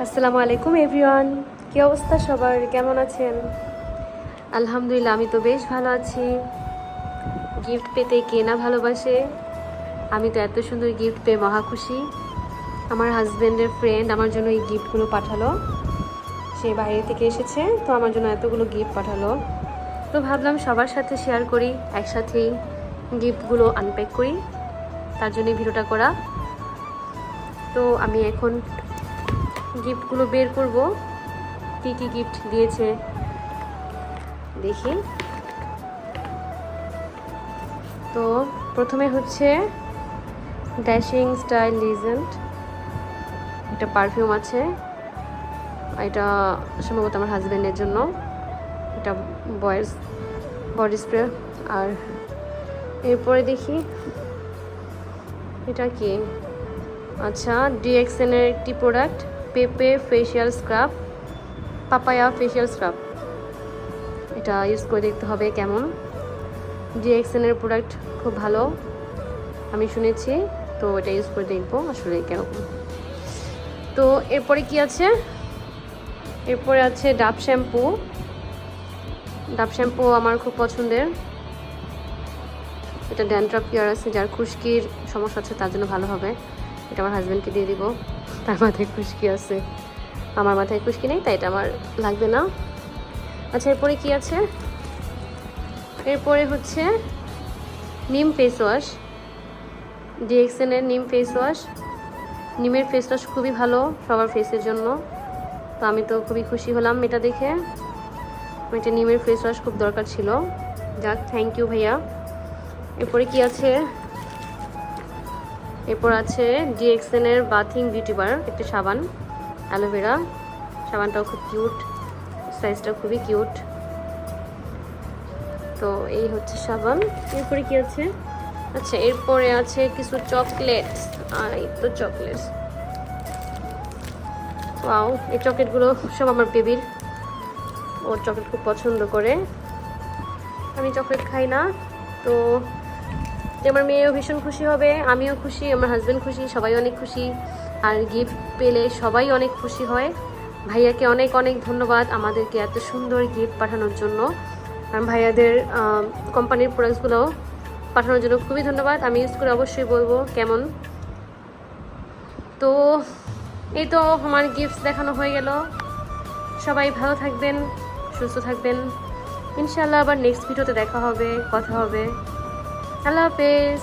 আসসালামু আলাইকুম, এভরিওয়ান। কি অবস্থা সবার? কেমন আছেন? আলহামদুলিল্লাহ, আমি তো বেশ ভালো আছি। গিফট পেতে কে না ভালোবাসে? আমি তো এত সুন্দর গিফট পেয়ে মহা খুশি। আমার হাজব্যান্ডের ফ্রেন্ড আমার জন্য এই গিফটগুলো পাঠালো। সে বাইরে থেকে এসেছে, তো আমার জন্য এতগুলো গিফট পাঠালো। তো ভাবলাম সবার সাথে শেয়ার করি, একসাথেই গিফটগুলো আনপ্যাক করি। তার জন্য ভিডিওটা করা। তো আমি এখন গিফটগুলো বের করব। কি কি গিফট দিয়েছে? দেখি। তো প্রথমে হচ্ছে ড্যাশিং স্টাইল লিজেন্ড একটা পারফিউম আছে। এটা সম্ভবত আমার হাজব্যান্ডের জন্য। এটা বয়েস বডি স্প্রে। আর এরপরে দেখি, এটা কি? আচ্ছা ডিএক্সএনের একটি প্রোডাক্ট পেপে facial scrub papaya facial scrub এটা ইউজ করে দেখতে হবে কেমন। ডিএক্সএনের প্রোডাক্ট খুব ভালো, আমি শুনেছি। তো এটা ইউজ করে দেখব আসলে কেরকম তো এরপরে কি আছে? এরপরে আছে ডাব শ্যাম্পু। ডাব শ্যাম্পু আমার খুব পছন্দের। এটা ড্যান্ড্রাফ কেয়ার আছে, যার খুশকির সমস্যা আছে, তার জন্য ভালো হবে। এটা আমার হাজব্যান্ডকে দিয়ে দিব। তার মাথায় খুশকি আছে। আমার মাথায় খুশকি নেই, তাই এটা আমার লাগবে না। আচ্ছা এরপরে কি আছে? এরপরে হচ্ছে নিম ফেস ওয়াশ ডিএক্সএনের নিম ফেস ওয়াশ নিমের ফেস ওয়াশ খুবই ভালো সবার ফেসের জন্য। তো আমি তো খুবই খুশি হলাম এটা দেখে। এটা নিমের ফেস ওয়াশ খুব দরকার ছিল। যাক থ্যাংক ইউ ভাইয়া। এরপরে কি আছে? এরপর আছে ডিএক্সএন এর বাথিং বিউটি বার একটা সাবান অ্যালোভেরা সাবানটাও খুব কিউট সাইজটা খুবই কিউট তো এই হচ্ছে সাবান। এরপরে কি আছে? আচ্ছা এরপরে আছে কিছু চকলেট আর এই তো চকলেট ওয়াও এই চকলেটগুলো সব আমার বেবির ওর চকলেট খুব পছন্দ করে। আমি চকলেট খাই না, তো যে আমার মেয়েও ভীষণ খুশি হবে, আমিও খুশি, আমার হাজব্যান্ড খুশি, সবাই অনেক খুশি। আর গিফট পেলে সবাই অনেক খুশি হয়। ভাইয়াকে অনেক অনেক ধন্যবাদ আমাদেরকে এত সুন্দর গিফট পাঠানোর জন্য। আর ভাইয়াদের কোম্পানির প্রোডাক্টসগুলো পাঠানোর জন্য খুবই ধন্যবাদ। আমি ইউজ করে অবশ্যই বলব কেমন। তো এই তো আমার গিফটস দেখানো হয়ে গেল। সবাই ভালো থাকবেন, সুস্থ থাকবেন। ইনশাল্লাহ আবার নেক্সট ভিডিওতে দেখা হবে, কথা হবে। আল্লাহ হাফেজ